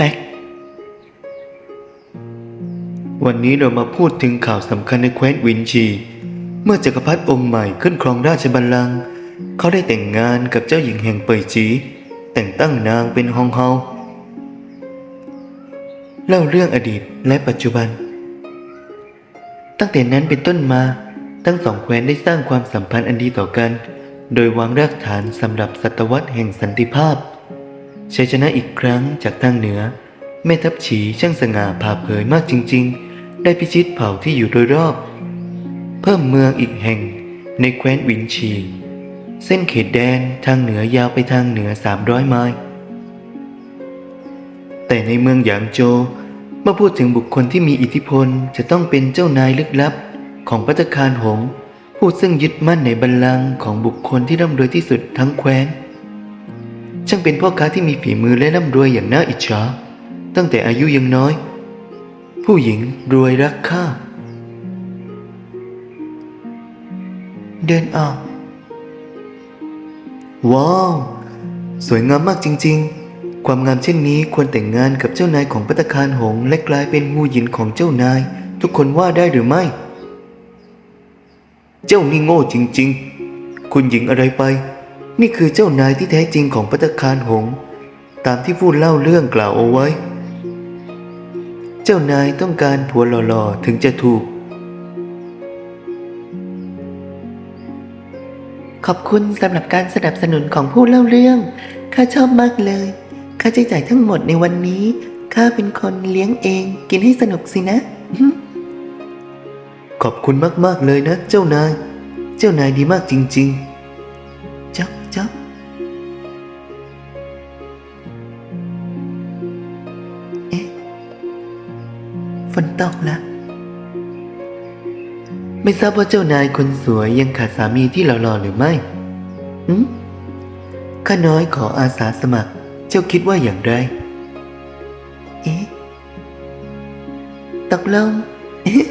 แป๊ก วันนี้เรามาพูดถึงข่าวสำคัญในแคว้นวินชี เมื่อจักรพรรดิองค์ใหม่ขึ้นครองราชบัลลังก์เขาได้แต่งงานกับเจ้าหญิงแห่งเปยจี แต่งตั้งนางเป็นฮองเฮาเล่าเรื่องอดีตและปัจจุบัน ตั้งแต่นั้นเป็นต้นมา ทั้งสองแคว้นได้สร้างความสัมพันธ์อันดีต่อกัน โดยวางรากฐานสำหรับศตวรรษแห่งสันติภาพ ชัยชนะอีกครั้งจากทางเหนือ แม่ทัพฉีช่างสง่าผ่าเผยมากจริง ๆ ได้พิชิตเผ่าที่อยู่โดยรอบ เพิ่มเมืองอีกแห่งในแคว้นวินชี เส้นเขตแดนทางเหนือยาวไปทางเหนือ 300 ไมล์แต่ในเมืองหยางโจเมื่อพูดถึงบุคคลที่มีอิทธิพลจะต้องเป็นเจ้านายลึกลับ ของพัตตาคารหงผู้ซึ่งยึดมั่นในบัลลังก์ของบุคคลที่ร่ำรวยที่สุดทั้งแคว้น ช่างเป็นพ่อค้าที่มีฝีมือและร่ำรวยอย่างน่าอิจฉาตั้งแต่อายุยังน้อย ผู้หญิงรวยรักข้าเดินออก ว้าว สวยงามมากจริง ๆ ความงามเช่นนี้ควรแต่งงานกับเจ้านายของปัตคารหงและกลายเป็นหูหยินของเจ้านาย ทุกคนว่าได้หรือไม่ เจ้านี่โง่จริง ๆ คุณหญิงอะไรไป นี่คือเจ้านายที่แท้จริงของปัตตาคารหง ตามที่พูดเล่าเรื่องกล่าวเอาไว้ เจ้านายต้องการผัวหล่อๆถึงจะถูก ขอบคุณสำหรับการสนับสนุนของผู้เล่าเรื่อง ข้าชอบมากเลย ค่าใช้จ่ายทั้งหมดในวันนี้ ข้าเป็นคนเลี้ยงเองกินให้สนุกสินะ ขอบคุณมากๆเลยนะ เจ้านาย เจ้านายดีมากจริง ๆ นตกละ ไม่ทราบว่าเจ้านายคนสวยยังขาดสามีที่หล่อๆหรือไม่หืมข้าน้อยขออาสาสมัคร เจ้าคิดว่าอย่างไร เอ๊ะตกลงเอ๊ะ